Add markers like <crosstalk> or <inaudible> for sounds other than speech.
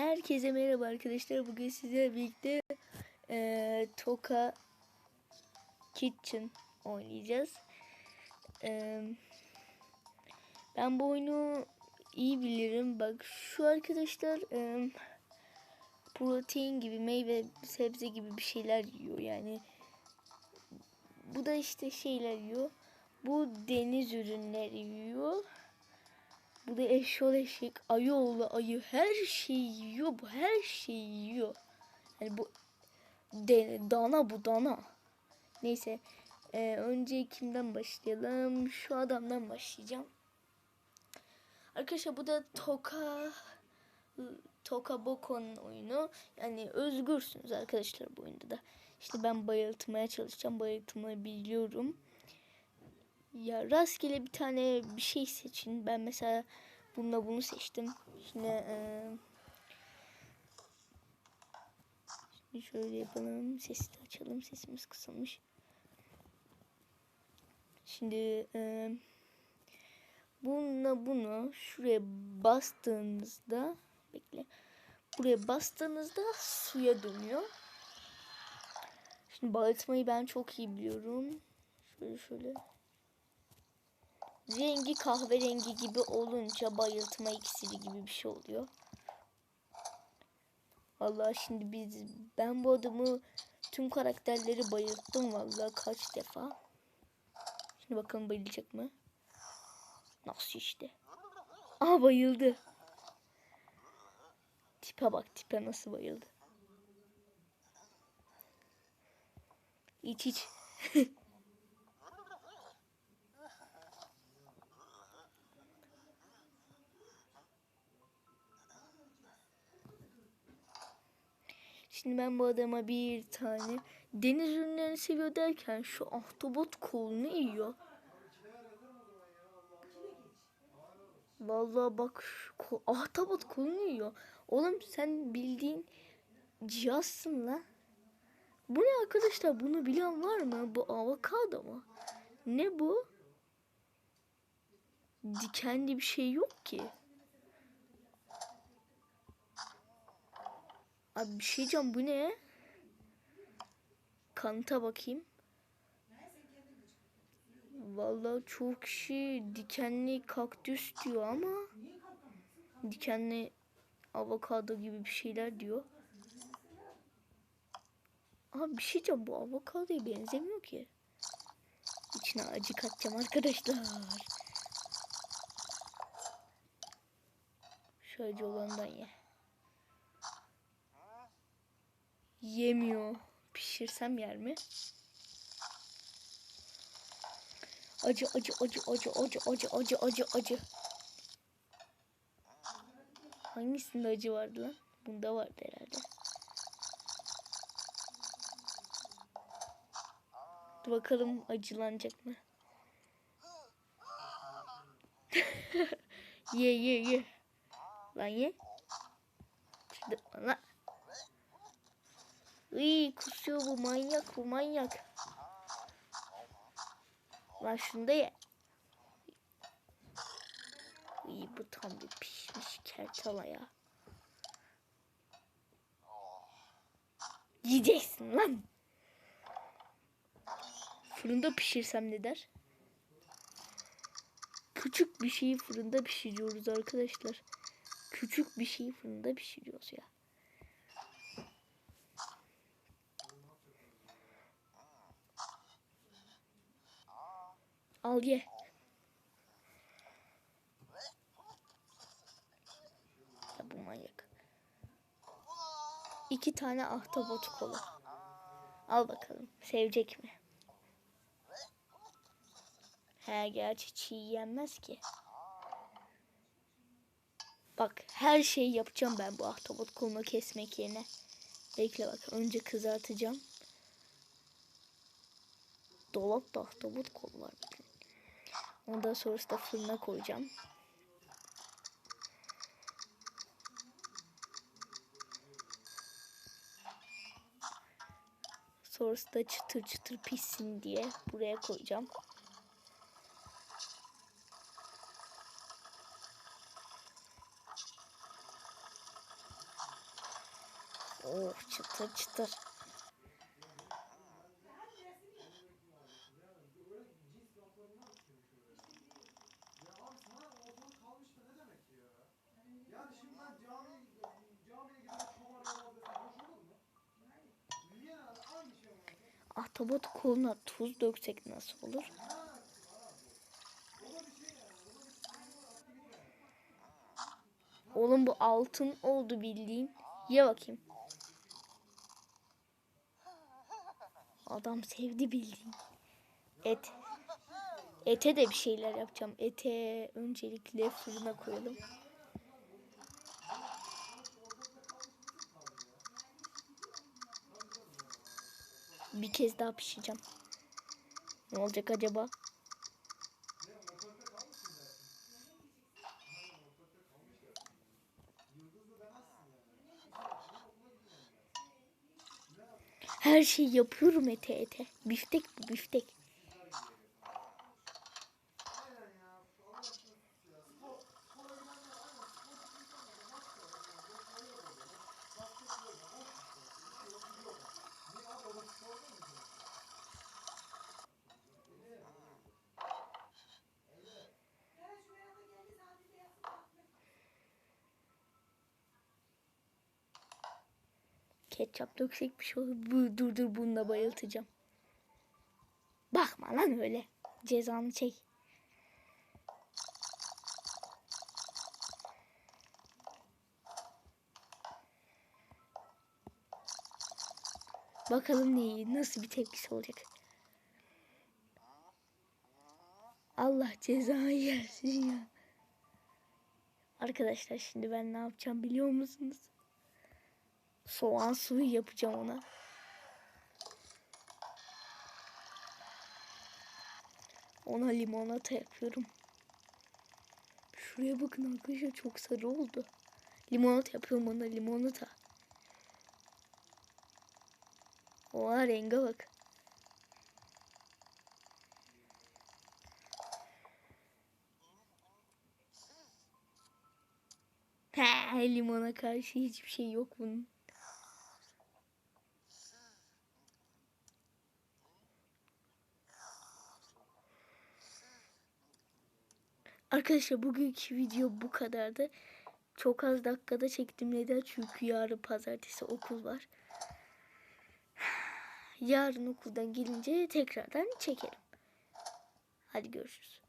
Herkese merhaba arkadaşlar. Bugün size birlikte eee, Toka Kitchen oynayacağız. Eee, ben bu oyunu iyi bilirim. Bak şu arkadaşlar eee, protein gibi meyve sebze gibi bir şeyler yiyor. Yani bu da işte şeyler yiyor. Bu deniz ürünleri yiyor. Bu da eşyol eşek, ayı oğlu ayı her şeyi yiyor bu her şeyi yiyor. Yani bu de, dana bu dana. Neyse e, önce kimden başlayalım? Şu adamdan başlayacağım. Arkadaşlar bu da Toka Toka Boko'nun oyunu. Yani özgürsünüz arkadaşlar bu oyunda da. İşte ben bayıltmaya çalışacağım. Bayıltmayı biliyorum. Ya rastgele bir tane bir şey seçin. Ben mesela bununla bunu seçtim. Şimdi e, şimdi şöyle yapalım. Sesi de açalım. Sesimiz kısılmış. Şimdi e, bununla bunu şuraya bastığınızda bekle. Buraya bastığınızda suya dönüyor. Şimdi bağırtmayı ben çok iyi biliyorum. Şöyle şöyle rengi kahverengi gibi olunca bayıltma iksiri gibi bir şey oluyor. Vallahi şimdi biz ben bu adamı tüm karakterleri bayılttım vallahi kaç defa. Şimdi bakalım bayılacak mı? Nasıl işte? Aha bayıldı. Tipe bak tipe nasıl bayıldı. İç iç. <laughs> Şimdi ben bu adama bir tane deniz ürünlerini seviyor derken şu ahtapot kolunu yiyor. Vallahi bak kol, ahtapot kolunu yiyor. Oğlum sen bildiğin cihazsın la. Bu ne arkadaşlar? Bunu bilen var mı? Bu avokado mu? Ne bu? Dikenli bir şey yok ki. Abi bir şey diyeceğim bu ne? Kanıta bakayım. Vallahi çok kişi dikenli kaktüs diyor ama dikenli avokado gibi bir şeyler diyor. Abi bir şey diyeceğim bu avokadoya benzemiyor ki. İçine acı katacağım arkadaşlar. Şu acı olandan ye. Yemiyor. Pişirsem yer mi? Acı acı acı acı acı acı acı acı acı. Hangisinde acı vardı lan? Bunda vardı herhalde. Dur bakalım acılanacak mı? <laughs> ye ye ye. Lan ye. Şurada lan. Iy kusuyor bu manyak bu manyak. Lan şunu da ye. İyi bu tam bir pişmiş kertala ya. Yiyeceksin lan. Fırında pişirsem ne der? Küçük bir şeyi fırında pişiriyoruz arkadaşlar. Küçük bir şeyi fırında pişiriyoruz ya. Al ye. Ya bu manyak. İki tane ahtapot kolu. Al bakalım. Sevecek mi? He gerçi çiğ yenmez ki. Bak her şeyi yapacağım ben bu ahtapot kolunu kesmek yerine. Bekle bak önce kızartacağım. Dolapta ahtapot kolu var. Bakın. Ondan sonrası da fırına koyacağım. Sonrası da çıtır çıtır pişsin diye buraya koyacağım. Oh çıtır çıtır. Yani şimdi ben cami, camiye gidip şomar yapmaz desem hoş olur mu? Niye yani? Aynı şey olmaz. Ahtapot koluna tuz döksek nasıl olur? Oğlum bu altın oldu bildiğin. Ye bakayım. Adam sevdi bildiğin. Et. Ete de bir şeyler yapacağım. Ete öncelikle fırına koyalım. Bir kez daha pişireceğim. Ne olacak acaba? Her şeyi yapıyorum ete ete. Biftek bu biftek. Ketçap döksek bir şey olur. Bu, dur dur bununla bayıltacağım. Bakma lan öyle. Cezanı çek. Bakalım neyi, nasıl bir tepkisi olacak. Allah cezayı versin ya. Arkadaşlar şimdi ben ne yapacağım biliyor musunuz? Soğan suyu yapacağım ona. Ona limonata yapıyorum. Şuraya bakın arkadaşlar çok sarı oldu. Limonata yapıyorum ona limonata. Oha renge bak. He, limona karşı hiçbir şey yok bunun. Arkadaşlar bugünkü video bu kadardı. Çok az dakikada çektim. Neden? Çünkü yarın pazartesi okul var. <sighs> Yarın okuldan gelince tekrardan çekerim. Hadi görüşürüz.